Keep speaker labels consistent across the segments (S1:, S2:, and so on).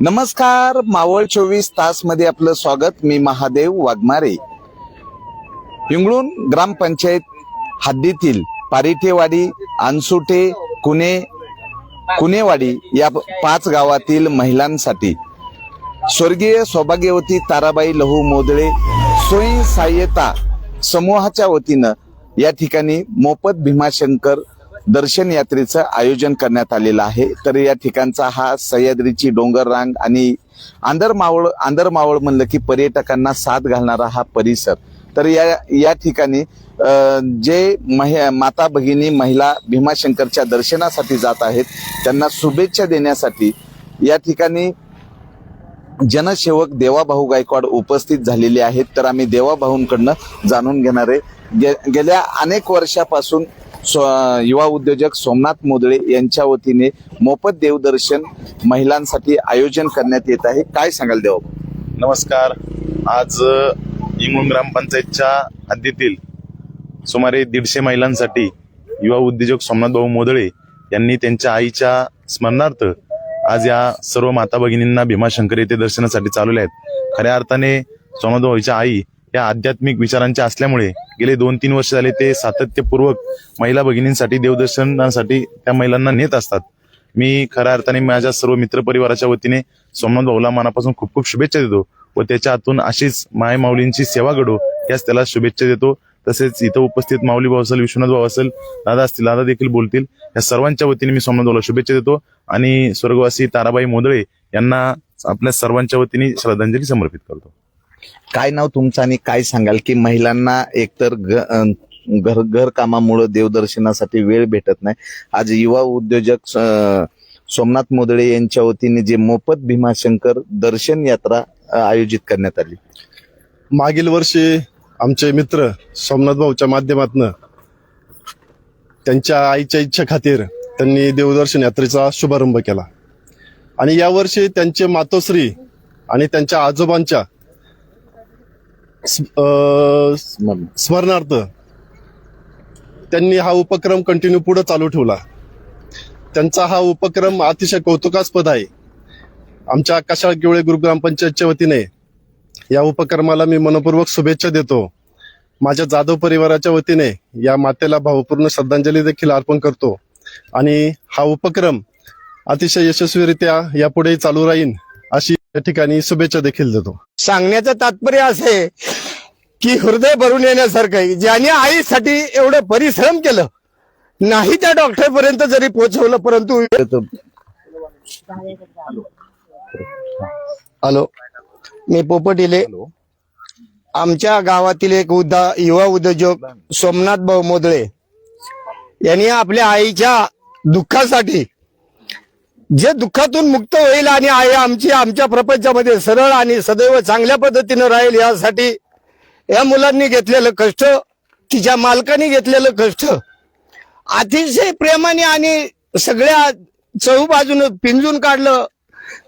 S1: नमस्कार मावळ चोवीस तासमध्ये आपलं स्वागत. मी महादेव वाघमारे. इंगळूण ग्रामपंचायत हद्दीतील पारिठेवाडी अनसुटे कुणे कुणेवाडी या पाच गावातील महिलांसाठी स्वर्गीय सौभाग्यवती ताराबाई लहू मोदळे स्वयंसहाय्यता समूहाच्या वतीनं या ठिकाणी मोफत भीमाशंकर दर्शन यात्रेचं आयोजन करण्यात आलेलं आहे. तर या ठिकाणचा हा सह्याद्रीची डोंगर रांग आणि आंधरमावळ आंधरमावळ म्हणलं की पर्यटकांना साथ घालणारा हा परिसर. तर या या ठिकाणी जे महि माता भगिनी महिला भीमाशंकरच्या दर्शनासाठी जात आहेत त्यांना शुभेच्छा देण्यासाठी या ठिकाणी जनसेवक देवाभाऊ गायकवाड उपस्थित झालेले आहेत. तर आम्ही देवाभाऊंकडनं जाणून घेणारे. गे- गेल्या अनेक वर्षापासून सो युवा उद्योजक सोमनाथ मोदळे यांच्या वतीने मोफत देवदर्शन महिलांसाठी आयोजन करण्यात येत आहे. काय सांगाल देवाभाऊ
S2: नमस्कार. आज इंगुण ग्रामपंचायतच्या हद्दीतील सुमारे दीडशे महिलांसाठी युवा उद्योजक सोमनाथ भाऊ मोदळे यांनी त्यांच्या आईच्या स्मरणार्थ आज या सर्व माता भगिनींना भीमाशंकर येथे दर्शनासाठी चालवले आहेत. खऱ्या अर्थाने सोमनाथ भाऊच्या आई या आध्यात्मिक विचारांच्या असल्यामुळे गेले दोन तीन वर्ष झाले ते सातत्यपूर्वक महिला भगिनींसाठी देवदर्शनासाठी त्या महिलांना नेत असतात. मी खऱ्या अर्थाने माझ्या सर्व मित्रपरिवाराच्या वतीने सोमनाथ भाऊला मनापासून खूप खूप शुभेच्छा देतो व त्याच्या हातून अशीच माय माऊलींची सेवा घडो याच त्याला शुभेच्छा देतो. तसेच इथं उपस्थित माऊली भाऊ असेल विश्वनाथ भाऊ असेल दादा असतील दादा देखील बोलतील या सर्वांच्या वतीने मी सोमनाथ भाऊला शुभेच्छा देतो आणि स्वर्गवासी ताराबाई मोदळे यांना आपल्या सर्वांच्या वतीने श्रद्धांजली समर्पित करतो.
S1: काय नाव तुमचं आणि काय सांगाल की महिलांना एकतर ग- घर घर कामामुळे देवदर्शनासाठी वेळ भेटत नाही. आज युवा उद्योजक सोमनाथ मोदळे यांच्या वतीने जे मोफत भीमाशंकर दर्शन यात्रा आयोजित करण्यात आली.
S3: मागील वर्षी आमचे मित्र सोमनाथ भाऊच्या माध्यमातून त्यांच्या आईच्या इच्छा खातीर त्यांनी देवदर्शन यात्रेचा शुभारंभ केला. आणि यावर्षी त्यांचे मातोश्री आणि त्यांच्या आजोबांच्या स्मरणार्थ त्यांनी हा उपक्रम कंटिन्यू पुढे चालू ठेवला. त्यांचा हा उपक्रम अतिशय कौतुकास्पद आहे. आमच्या कशाळ किवळे पंचायतच्या वतीने या उपक्रमाला मी मनपूर्वक शुभेच्छा देतो. माझ्या जाधव परिवाराच्या वतीने या मातेला भावपूर्ण श्रद्धांजली देखील अर्पण करतो. आणि हा उपक्रम अतिशय यशस्वीरित्या यापुढेही चालू राहील अशी या ठिकाणी शुभेच्छा देखील देतो.
S4: सांगण्याचं तात्पर्य असे की हृदय भरून येण्यासारखं आहे. ज्याने आईसाठी एवढं परिश्रम केलं नाही त्या डॉक्टर पर्यंत जरी पोहोचवलं परंतु हॅलो. मी पोपटिले. आमच्या गावातील एक उद्या युवा उद्योजक सोमनाथ भाऊ मोदळे. यांनी आपल्या आईच्या दुःखासाठी जे दुःखातून मुक्त होईल आणि आई आमची आमच्या प्रपंचामध्ये सरळ आणि सदैव चांगल्या पद्धतीनं राहील यासाठी या मुलांनी घेतलेलं कष्ट तिच्या मालकाने घेतलेलं कष्ट अतिशय प्रेमाने आणि सगळ्या चहूबाजून पिंजून काढलं.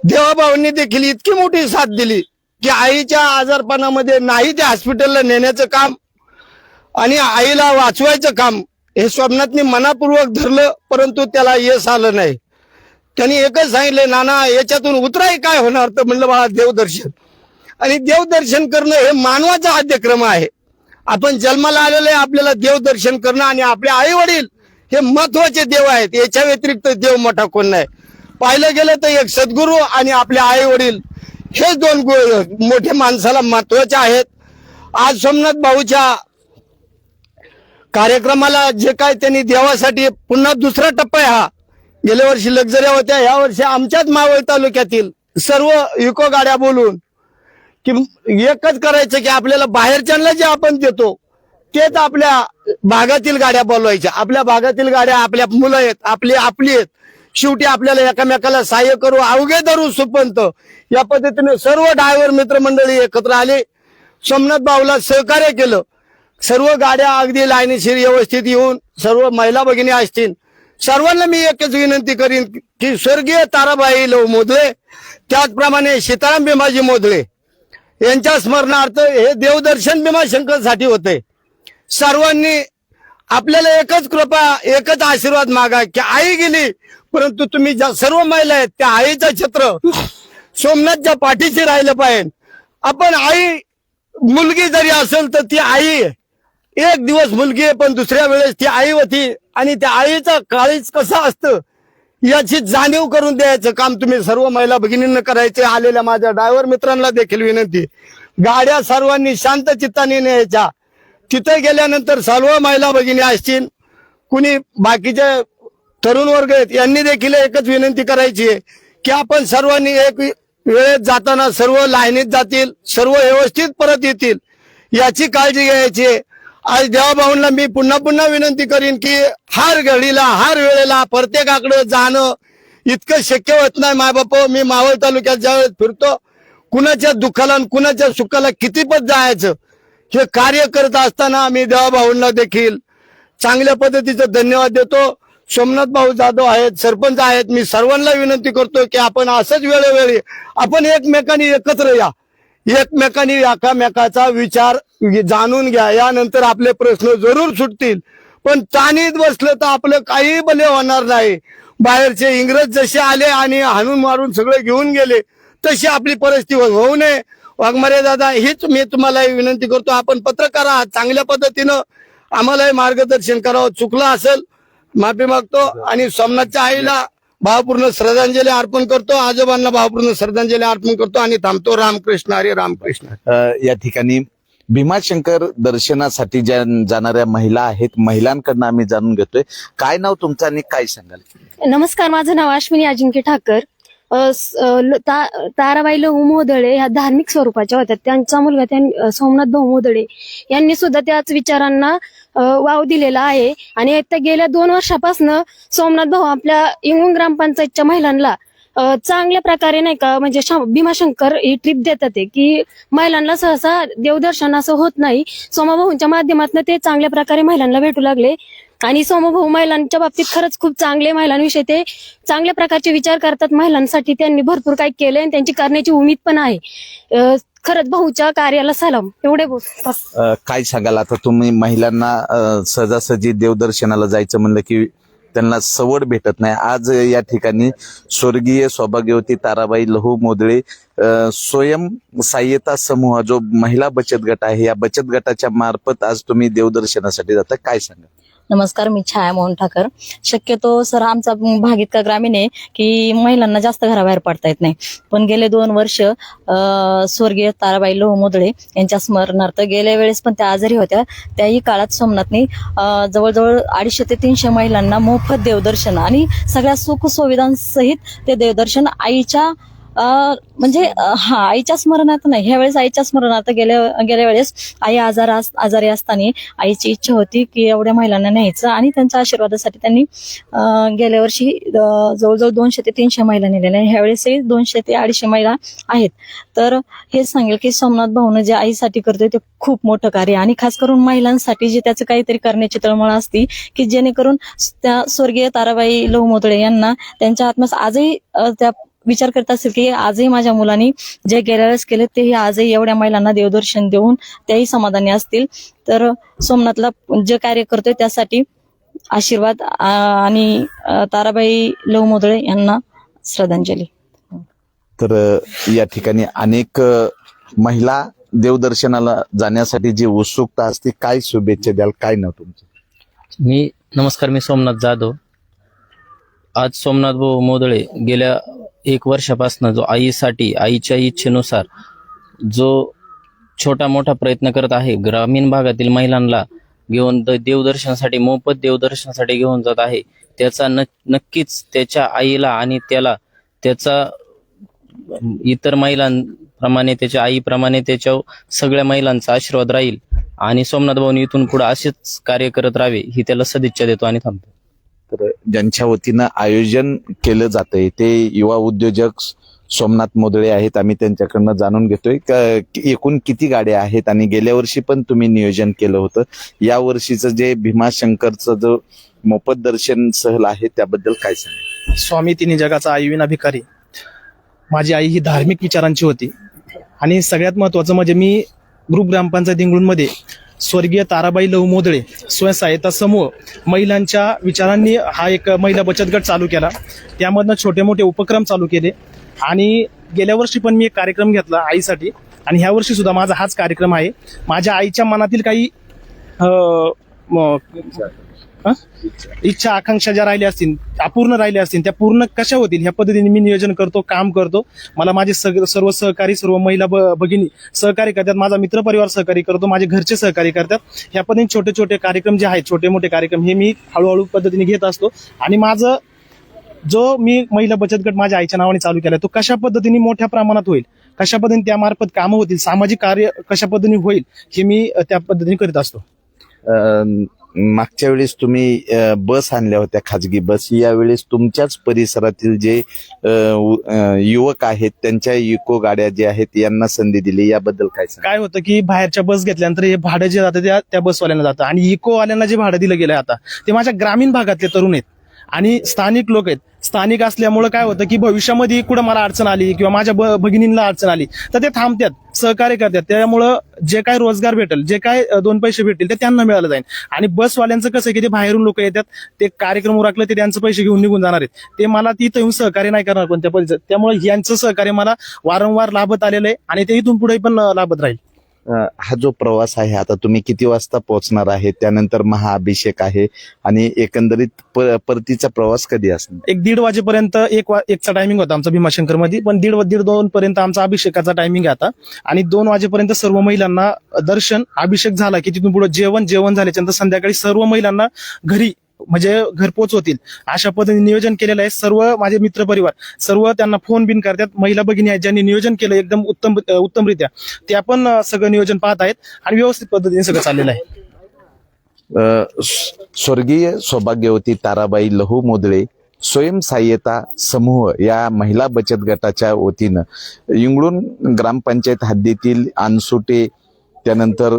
S4: देवाभाऊंनी देखील इतकी मोठी साथ दिली की आईच्या आजारपणामध्ये नाही ते हॉस्पिटलला नेण्याचं काम आणि आईला वाचवायचं काम हे स्वप्नातनी मनापूर्वक धरलं परंतु त्याला यश आलं नाही. त्यांनी एकच सांगितलं नाना याच्यातून उतराय काय होणार? तर म्हणलं बाळा देवदर्शन. आणि देवदर्शन करणं हे मानवाचा आद्यक्रम आहे. आपण जन्माला आलेलं आहे आपल्याला देवदर्शन करणं आणि आपले आई वडील हे महत्त्वाचे देव आहेत. याच्या व्यतिरिक्त देव मोठा कोण नाही. पाहिलं गेलं तर एक सद्गुरू आणि आपले आई वडील हे दोन मोठे माणसाला महत्त्वाचे आहेत. आज सोमनाथ भाऊच्या कार्यक्रमाला जे काय त्यांनी देवासाठी पुन्हा दुसरा टप्पा आहे हा. गेल्या वर्षी लक्झऱ्या होत्या. या वर्षी आमच्याच मावळ तालुक्यातील सर्व इको गाड्या बोलून की एकच करायचं की आपल्याला बाहेरच्यांना जे आपण देतो तेच आपल्या भागातील गाड्या बोलवायच्या. आपल्या भागातील गाड्या आपल्या मुलं आहेत आपली आपली आहेत. शेवटी आपल्याला एकामेकाला सहाय्य करू अवघे धरू सुपंत. या पद्धतीने सर्व ड्रायव्हर मित्रमंडळी एकत्र आले. सोमनाथ भाऊला सहकार्य केलं. सर्व गाड्या अगदी लाईनीशीर व्यवस्थित येऊन सर्व महिला भगिनी असतील सर्वांना मी एकच विनंती करीन की स्वर्गीय ताराबाई लव मोदळे त्याचप्रमाणे सीताराम भीमाजी मोदळे यांच्या स्मरणार्थ हे देवदर्शन भीमाशंकरसाठी होते. सर्वांनी आपल्याला एकच कृपा एकच आशीर्वाद मागा की आई गेली परंतु तुम्ही ज्या सर्व महिला आहेत त्या आईचं छत्र सोमनाथच्या पाठीशी राहिलं पाहिजे. आपण आई मुलगी जरी असेल तर ती आई एक दिवस मुलगी आहे पण दुसऱ्या वेळेस ती आई होती आणि त्या आईचं काळीच कसं असतं? याची जाणीव करून द्यायचं काम तुम्ही सर्व महिला भगिनींना करायचे. आलेल्या माझ्या ड्रायव्हर मित्रांना देखील विनंती. गाड्या सर्वांनी शांत चित्ताने न्यायच्या. तिथे गेल्यानंतर सर्व महिला भगिनी असतील. कुणी बाकीचे तरुण वर्ग आहेत यांनी देखील एकच विनंती करायची आहे की आपण सर्वांनी एक वेळेत जाताना सर्व लाईनीत जातील सर्व व्यवस्थित परत येतील. याची काळजी घ्यायची आहे. आज देवाभाऊंना मी पुन्हा पुन्हा विनंती करीन की हर घडीला हर वेळेला प्रत्येकाकडे जाणं इतकं शक्य होत नाही. माय बाप मी मावळ तालुक्यात ज्यावेळेस फिरतो कुणाच्या दुःखाला आणि कुणाच्या सुखाला कितीपत जायचं हे कार्य करत असताना मी देवाभाऊंना देखील चांगल्या पद्धतीचं धन्यवाद देतो. सोमनाथ भाऊ जाधव आहेत सरपंच आहेत मी सर्वांना विनंती करतो की आपण असंच वेळोवेळी आपण एकमेकांनी एकत्र या. एकमेकांनी एकामेकाचा विचार जाणून घ्या. यानंतर आपले प्रश्न जरूर सुटतील. पण ताणीत बसलं तर आपलं काही भले होणार नाही. बाहेरचे इंग्रज जसे आले आणि हाणून मारून सगळे घेऊन गेले तशी आपली परिस्थिती होऊ नये. वाघमारे दादा हीच मी तुम्हाला विनंती करतो. आपण पत्रकार आहात चांगल्या पद्धतीनं आम्हालाही मार्गदर्शन करावं. चुकलं असेल माफी मागतो. आणि सोमनाथच्या आईला भावपूर्ण श्रद्धांजली अर्पण करतो. आजोबांना भावपूर्ण श्रद्धांजली अर्पण करतो आणि थांबतो. रामकृष्ण हरे रामकृष्ण
S1: या ठिकाणी भीमाशंकर दर्शनासाठी ज्या जाणाऱ्या महिला आहेत महिलांकडनं आम्ही जाणून घेतोय. काय नाव तुमचं आणि काय सांगाल?
S5: नमस्कार माझं नाव अश्विनी अजिंक्य ठाकर. ताराबाई लहू ह्या धार्मिक स्वरूपाच्या होत्या. त्यांचा मुलगा त्या सोमनाथ भाऊ मोदळे यांनी सुद्धा त्याच विचारांना वाव दिलेला आहे. आणि आता गेल्या दोन वर्षापासून सोमनाथ भाऊ आपल्या इंगून ग्रामपंचायतच्या महिलांना चांगल्या प्रकारे नाही का म्हणजे शं- भीमाशंकर ही ट्रिप देतात की महिलांना सहसा देवदर्शन असं होत नाही. सोमाभाऊंच्या माध्यमातून ते चांगल्या प्रकारे महिलांना भेटू लागले. आणि सोमभाऊ महिलांच्या बाबतीत खरंच खूप चांगले महिलांविषयी ते चांगल्या प्रकारचे विचार करतात. महिलांसाठी त्यांनी भरपूर काही केले आणि त्यांची करण्याची उमेद पण आहे. खरंच भाऊच्या कार्याला सलाम. एवढे
S1: काय सांगाल? आता तुम्ही महिलांना सहजासहजी देवदर्शनाला जायचं म्हणलं की त्यांना सवड भेटत नाही. आज या ठिकाणी स्वर्गीय सौभाग्यवती ताराबाई लहू मोदळे स्वयं सहाय्यता समूह जो महिला बचत गट आहे या बचत गटाच्या मार्फत आज तुम्ही देवदर्शनासाठी जाता. काय सांगा
S6: नमस्कार मी छाया मोहन ठाकर. शक्यतो सर आमचा भाग इतका ग्रामीण आहे की महिलांना जास्त घराबाहेर पडता येत नाही. पण गेले दोन वर्ष स्वर्गीय ताराबाई लोहमुदळे यांच्या स्मरणार्थ गेल्या वेळेस पण त्या आजारी होत्या. त्याही काळात सोमनाथनी जवळजवळ अडीचशे ते तीनशे महिलांना मोफत देवदर्शन आणि सगळ्या सुख सुविधांसहित ते देवदर्शन आईच्या म्हणजे हा आईच्या स्मरणार्थ नाही. ह्या वेळेस आईच्या स्मरणार्थ गेल्या गेल्या वेळेस आई आजार आजारी असताना आईची इच्छा होती की एवढ्या महिलांना न्यायचं आणि त्यांच्या आशीर्वादासाठी त्यांनी गेल्या वर्षी जवळजवळ दोनशे ते तीनशे महिला नेलेल्या ह्यावेळेसही दोनशे ते अडीचशे महिला आहेत. तर हे सांगेल की सोमनाथ भाऊनं जे आईसाठी करतोय ते खूप मोठं कार्य आणि खास करून महिलांसाठी जे त्याचं काहीतरी करण्याची तळमळ असती की जेणेकरून त्या स्वर्गीय ताराबाई लोहमोदळे यांना त्यांच्या आत्म्यास आजही त्या विचार करत असेल की आजही माझ्या मुलांनी जे गेल्या वेळेस केले तेही आजही एवढ्या महिलांना देवदर्शन देऊन त्याही समाधानी असतील. तर सोमनाथला जे कार्य करतोय त्यासाठी आशीर्वाद आणि ताराबाई लवमोदळे यांना श्रद्धांजली.
S1: तर या ठिकाणी अनेक महिला देवदर्शनाला जाण्यासाठी जी उत्सुकता असते काय शुभेच्छा द्याल काय नाव तुमचं?
S7: मी नमस्कार मी सोमनाथ जाधव. आज सोमनाथ भाऊ मोदळे गेल्या एक वर्षापासून जो आईसाठी आईच्या इच्छेनुसार जो छोटा मोठा प्रयत्न करत आहे ग्रामीण भागातील महिलांना घेऊन द- देवदर्शनासाठी मोफत देवदर्शनासाठी घेऊन जात आहे त्याचा न नक्कीच त्याच्या आईला आणि त्याला त्याचा इतर महिलांप्रमाणे त्याच्या आईप्रमाणे त्याच्या सगळ्या महिलांचा आशीर्वाद राहील. आणि सोमनाथ भाऊनी इथून पुढे असेच कार्य करत राहावे ही त्याला सदिच्छा देतो आणि थांबतो.
S1: तर ज्यांच्या वतीनं आयोजन केलं जातंय ते युवा उद्योजक सोमनाथ मोदळे आहेत आम्ही त्यांच्याकडनं जाणून घेतोय. एकूण किती गाड्या आहेत आणि गेल्या वर्षी पण तुम्ही नियोजन केलं होतं. या वर्षीचं जे भीमाशंकरचं जो मोफत दर्शन सहल आहे त्याबद्दल काय सांग
S8: स्वामी तिने जगाचा आयुविन अभिकारी माझी आई ही धार्मिक विचारांची होती. आणि सगळ्यात महत्वाचं म्हणजे मी ग्रुप ग्रामपंचायत इंगळूनमध्ये स्वर्गीय ताराबाई लवमोदळे स्वयंसहायता समूह महिलांच्या विचारांनी हा एक महिला बचत गट चालू केला. त्यामधनं छोटे मोठे उपक्रम चालू केले. आणि गेल्या वर्षी पण मी एक कार्यक्रम घेतला आईसाठी. आणि ह्या वर्षी सुद्धा माझा हाच कार्यक्रम आहे. माझ्या आईच्या मनातील काही इच्छा आकांक्षा ज्या राहिल्या असतील अपूर्ण राहिल्या असतील त्या पूर्ण कशा होतील? ह्या पद्धतीने मी नियोजन करतो काम करतो. मला माझे सग- सर्व सहकारी सर्व महिला ब- भगिनी सहकार्य करतात माझा मित्रपरिवार सहकार्य करतो माझे घरचे सहकार्य करतात. ह्या पद्धतीने छोटे छोटे कार्यक्रम जे आहेत छोटे मोठे कार्यक्रम हे मी हळूहळू पद्धतीने घेत असतो. आणि माझं जो मी महिला बचत गट माझ्या आईच्या नावाने चालू केला तो कशा पद्धतीने मोठ्या प्रमाणात होईल? कशा पद्धतीने त्यामार्फत कामं होतील? सामाजिक कार्य कशा पद्धतीने होईल? हे मी त्या पद्धतीने करीत असतो.
S1: मागच्या वेळेस तुम्ही बस आणल्या होत्या खाजगी बस. यावेळेस तुमच्याच परिसरातील जे युवक आहेत त्यांच्या इको गाड्या जे आहेत यांना संधी दिली. याबद्दल काय
S8: काय होतं की बाहेरच्या बस घेतल्यानंतर हे भाडं जे जातं त्या त्या बसवाल्यांना जातं. आणि इको वाल्यांना जे भाडं दिलं गेलं आता ते माझ्या ग्रामीण भागातले तरुण आहेत. आणि स्थानिक लोक आहेत. स्थानिक असल्यामुळं काय होतं की भविष्यामध्ये कुठं मला अडचण आली किंवा माझ्या ब- भगिनींना अडचण आली तर ते थांबतात. सहकार्य करतात. त्यामुळं जे काय रोजगार भेटेल जे काय दोन पैसे भेटतील ते त्यांना मिळालं जाईल. आणि बसवाल्यांचं कसं आहे की ते बाहेरून लोक येतात ते कार्यक्रम राखलं ते त्यांचे पैसे घेऊन निघून जाणार आहेत. ते मला तिथं येऊन सहकार्य नाही करणार कोणत्या परिस्थितीत त्यामुळे यांचं सहकार्य मला वारंवार लाभत आलेलं आहे आणि ते इथून पुढे पण लाभत राहील.
S1: हा जो प्रवास आहे आता तुम्ही किती वाजता पोहोचणार आहे त्यानंतर महाअभिषेक आहे आणि एकंदरीत पर परतीचा प्रवास कधी असणार?
S8: एक दीड वाजेपर्यंत एक वा एकचा टायमिंग होता आमचा भीमाशंकरमध्ये पण दीड दीड दोन पर्यंत आमचा अभिषेकाचा टायमिंग आहे आता. आणि दोन वाजेपर्यंत सर्व महिलांना दर्शन अभिषेक झाला की तिथून पुढे जेवण जेवण झाल्याच्यानंतर संध्याकाळी सर्व महिलांना घरी म्हणजे घरपोच होतील अशा पद्धतीने नियोजन केलेलं आहे सर्व माझे मित्र परिवार. सर्व त्यांना फोन बिन करतात. महिला भगिनी आहेत ज्यांनी नियोजन केलं एकदम उत्तम उत्तमरित्या. त्या पण सगळं नियोजन पाहत आहेत आणि व्यवस्थित पद्धतीने सगळं चाललेलं आहे.
S1: स्वर्गीय सौभाग्यवती ताराबाई लहू मोदळे स्वयंसहाय्यता समूह या महिला बचत गटाच्या वतीनं. इंगळून ग्रामपंचायत हद्दीतील अनसुटे त्यानंतर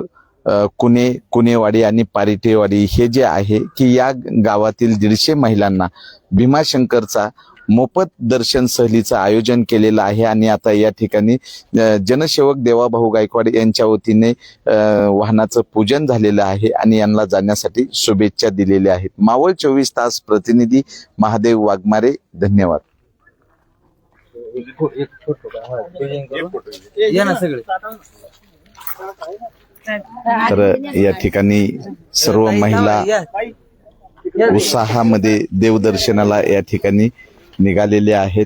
S1: कुणे कुणेवाडी आणि पारिटेवाडी हे जे आहे की या गावातील दीडशे महिलांना भीमाशंकरचा मोफत दर्शन सहलीचं आयोजन केलेलं आहे आणि आता या ठिकाणी जनसेवक देवाभाऊ गायकवाड यांच्या वतीने वाहनाचं पूजन झालेलं आहे आणि यांना जाण्यासाठी शुभेच्छा दिलेल्या आहेत. मावळ चोवीस तास प्रतिनिधी महादेव वाघमारे धन्यवाद. तर या ठिकाणी सर्व महिला उत्साहामध्ये देवदर्शनाला या ठिकाणी निघालेले आहेत.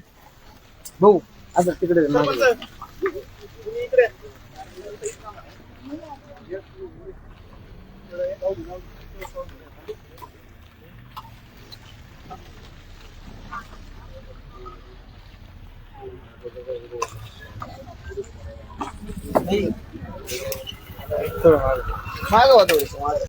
S9: 都是我的，还是我都是我的。